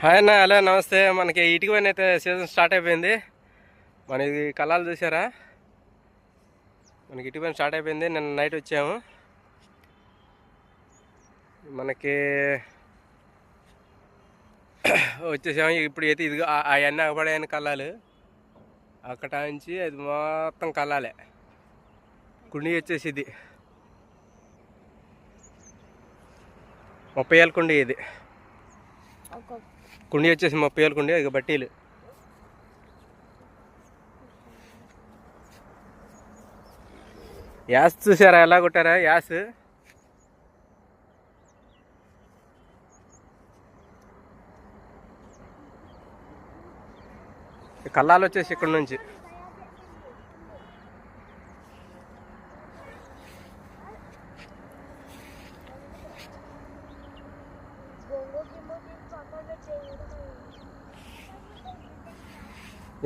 Hi అన్న hello నమస్తే. మనకి ఇటుక పని అయితే సీజన్ స్టార్ట్ అయిపోయింది. మన ఇది కళాలు చూసారా? మనకి ఇటుక పని స్టార్ట్ అయిపోయింది. నిన్న నైట్ వచ్చాము. మనకి వచ్చేసాము. ఇప్పుడు అయితే ఇది అవన్నీ అగపడాయని కళ్ళాలు అక్కడ నుంచి అది మొత్తం కళ్ళాలే కుండి వచ్చేసి ఇది ముప్పై ఏళ్ళ కుండి ఇది. కుండి వచ్చేసి ముప్పై వేలు కుండి ఇక బట్టీలు. యాస్ చూసారా ఎలా కొట్టారా? యాస్. కల్లాలు వచ్చేసి ఇక్కడ నుంచి.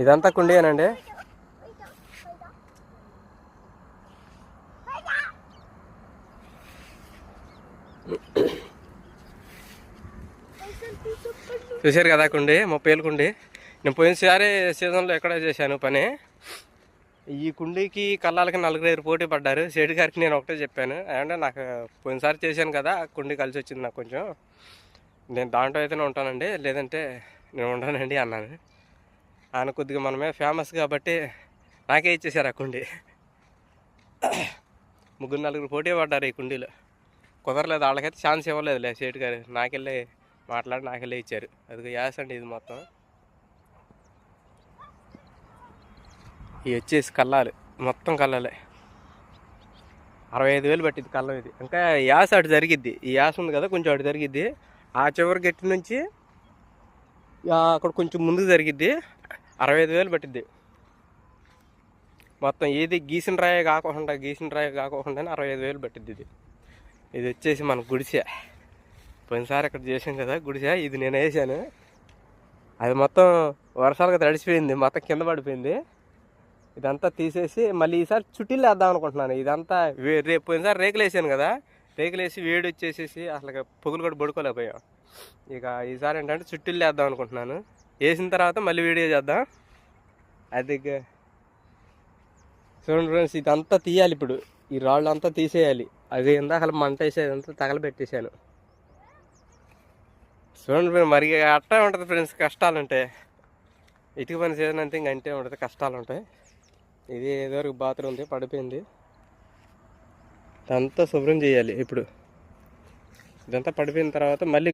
ఇదంతా కుండేనండి చూశారు కదా కుండి ముప్పై ఏళ్ళు కుండి. నేను పోయినసారి సీజన్లో ఎక్కడ చేశాను పని. ఈ కుండీకి కళ్ళాలకి నలుగురు పోటీ పడ్డారు. సేటు గారికి నేను ఒకటే చెప్పాను. అంటే నాకు పోయినసారి చేశాను కదా కుండీ కలిసి వచ్చింది నాకు కొంచెం. నేను దాంట్లో అయితేనే ఉంటానండి లేదంటే నేను ఉంటానండి అన్నాను. ఆయన కొద్దిగా మనమే ఫేమస్ కాబట్టి నాకే ఇచ్చేసారు ఆ కుండీ. ముగ్గురు నలుగురు పోటీ పడ్డారు ఈ కుండీలో. కుదరలేదు వాళ్ళకైతే ఛాన్స్ ఇవ్వలేదులే సేటు గారు. నాకెళ్ళి మాట్లాడి నాకెళ్ళి ఇచ్చారు. అది యాస్ అండి ఇది మొత్తం. ఇవి వచ్చేసి కల్లాలు మొత్తం కల్లాలే అరవై ఐదు వేలు పట్టింది కళ్ళం ఇది. ఇంకా యాస అటు జరిగిద్ది. ఈ యాస ఉంది కదా కొంచెం అటు జరిగిద్ది. ఆ చివరి గట్టి నుంచి అక్కడ కొంచెం ముందుకు జరిగిద్ది. అరవై ఐదు వేలు పట్టిద్ది. మొత్తం ఏది గీసిన రాయ కాకుండా గీసిన రాయ కాకుండా అరవై ఐదు వేలు పట్టిద్ది ఇది. ఇది వచ్చేసి మన గుడిసె. పోయినసారి ఇక్కడ చేసాం కదా గుడిసె ఇది నేను వేసాను అది మొత్తం వర్షాలకు తడిసిపోయింది మొత్తం కింద పడిపోయింది. ఇదంతా తీసేసి మళ్ళీ ఈసారి చుట్టీలు వేద్దాం అనుకుంటున్నాను. ఇదంతా వే- రేపు పోయినసారి రేకులు వేసాను కదా రేకులు వేసి వేడి వచ్చేసేసి అసలు పొగులు కూడా పడుకోలేకపోయాం. ఇక ఈసారి ఏంటంటే చుట్టూ వేద్దాం అనుకుంటున్నాను. వేసిన తర్వాత మళ్ళీ వీడియో చేద్దాం. అది చూడండి ఫ్రెండ్స్ ఇదంతా తీయాలి ఇప్పుడు. ఈ రాళ్ళు అంతా తీసేయాలి. అది ఇందాక మంట వేసేదంతా తగలబెట్టేశాను. చూడండి ఫ్రెండ్స్ మరి అట్టే ఉంటుంది ఫ్రెండ్స్ కష్టాలుంటే. ఇటుక పని సీజన్ అంతే ఇంక అంటే ఉంటుంది కష్టాలు ఉంటాయి ఇది ఏదో బాత్రూమ్ ఉంది పడిపోయింది. ఇదంతా శుభ్రం చేయాలి ఇప్పుడు. ఇదంతా పడిపోయిన తర్వాత మళ్ళీ